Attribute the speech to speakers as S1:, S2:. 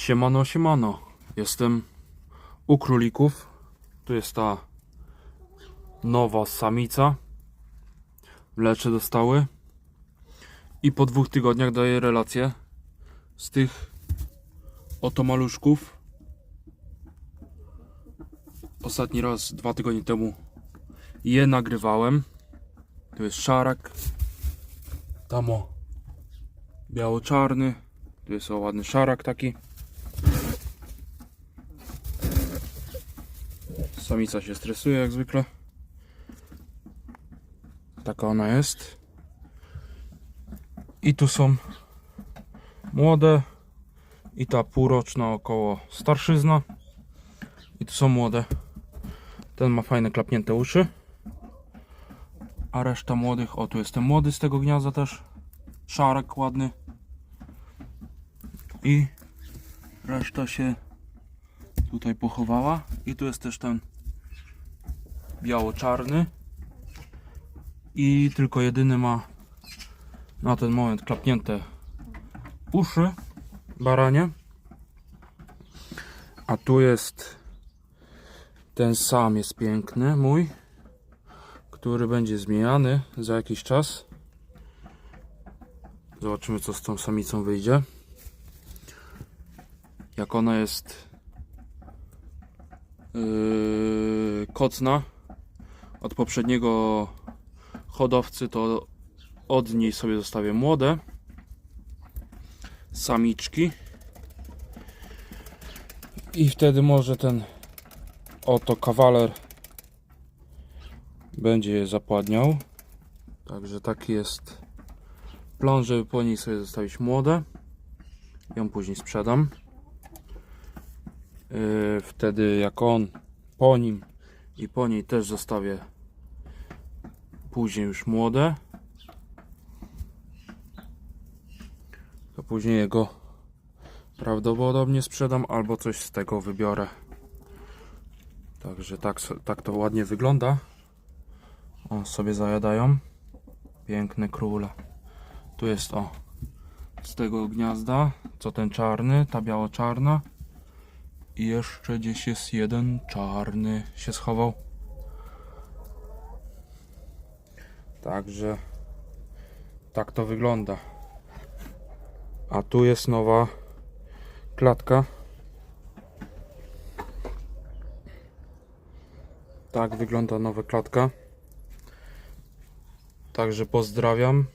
S1: Siemano, siemano. Jestem u królików. Tu jest ta nowa samica. Mlecze dostały. I po dwóch tygodniach daję relację z tych oto maluszków. Ostatni raz dwa tygodnie temu je nagrywałem. Tu jest szarak. Tam o biało-czarny. Tu jest o ładny szarak taki. Samica się stresuje jak zwykle. Taka ona jest. I tu są młode. I ta półroczna około starszyzna. I tu są młode. Ten ma fajne klapnięte uszy. A reszta młodych, o tu jest ten młody z tego gniazda też. Szarek ładny. I reszta się tutaj pochowała. I tu jest też ten biało-czarny. I tylko jedyny ma na ten moment klapnięte uszy baranie. A tu jest ten sam jest piękny mój, który będzie zmieniany za jakiś czas. Zobaczymy co z tą samicą wyjdzie. Jak ona jest yy, kocna od poprzedniego hodowcy, to od niej sobie zostawię młode samiczki. I wtedy może ten oto kawaler będzie je zapładniał. Także taki jest plan, żeby po niej sobie zostawić młode. Ją później sprzedam. Yy, wtedy jak on po nim i po niej też zostawię później już młode. To później jego prawdopodobnie sprzedam albo coś z tego wybiorę. Także tak, tak to ładnie wygląda. O, sobie zajadają. Piękne króle. Tu jest o z tego gniazda, co ten czarny, ta biało-czarna. I jeszcze gdzieś jest jeden czarny się schował. Także tak to wygląda. A tu jest nowa klatka. Tak wygląda nowa klatka. Także pozdrawiam.